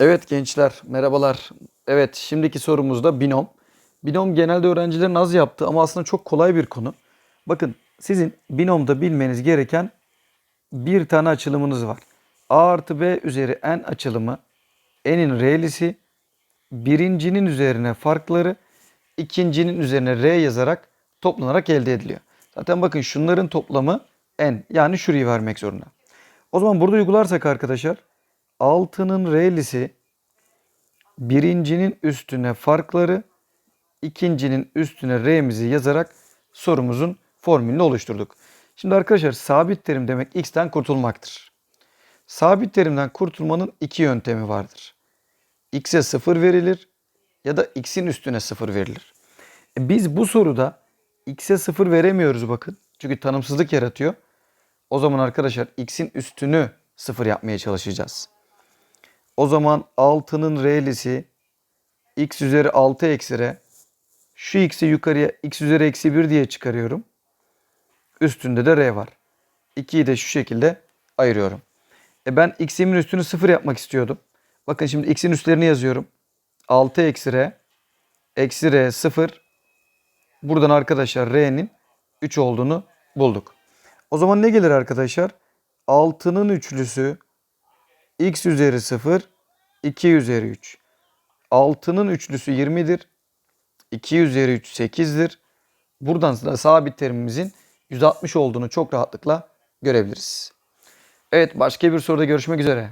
Evet gençler, merhabalar. Evet, şimdiki sorumuz da binom. Binom genelde öğrencilerin az yaptığı ama aslında çok kolay bir konu. Bakın, sizin binomda bilmeniz gereken bir tane açılımınız var. A artı B üzeri n açılımı n'in r'lisi birincinin üzerine farkları ikincinin üzerine r yazarak toplanarak elde ediliyor. Zaten bakın şunların toplamı n yani şurayı vermek zorunda. O zaman burada uygularsak arkadaşlar 6'nın r'lisi birincinin üstüne farkları ikincinin üstüne r'mizi yazarak sorumuzun formülünü oluşturduk. Şimdi arkadaşlar sabit terim demek x'ten kurtulmaktır. Sabit terimden kurtulmanın iki yöntemi vardır. x'e 0 verilir ya da x'in üstüne 0 verilir. E biz bu soruda x'e 0 veremiyoruz bakın. Çünkü tanımsızlık yaratıyor. O zaman arkadaşlar x'in üstünü 0 yapmaya çalışacağız. O zaman 6'nın r'lisi x üzeri 6 eksi r. Şu x'i yukarıya x üzeri eksi 1 diye çıkarıyorum. Üstünde de r var. 2'yi de şu şekilde ayırıyorum. E ben x'imin üstünü 0 yapmak istiyordum. Bakın şimdi x'in üstlerini yazıyorum. 6 eksi r eksi r 0. Buradan arkadaşlar r'nin 3 olduğunu bulduk. O zaman ne gelir arkadaşlar? 6'nın üçlüsü x üzeri 0, 2 üzeri 3. 6'nın üçlüsü 20'dir. 2 üzeri 3 8'dir. Buradan da sabit terimimizin 160 olduğunu çok rahatlıkla görebiliriz. Evet başka bir soruda görüşmek üzere.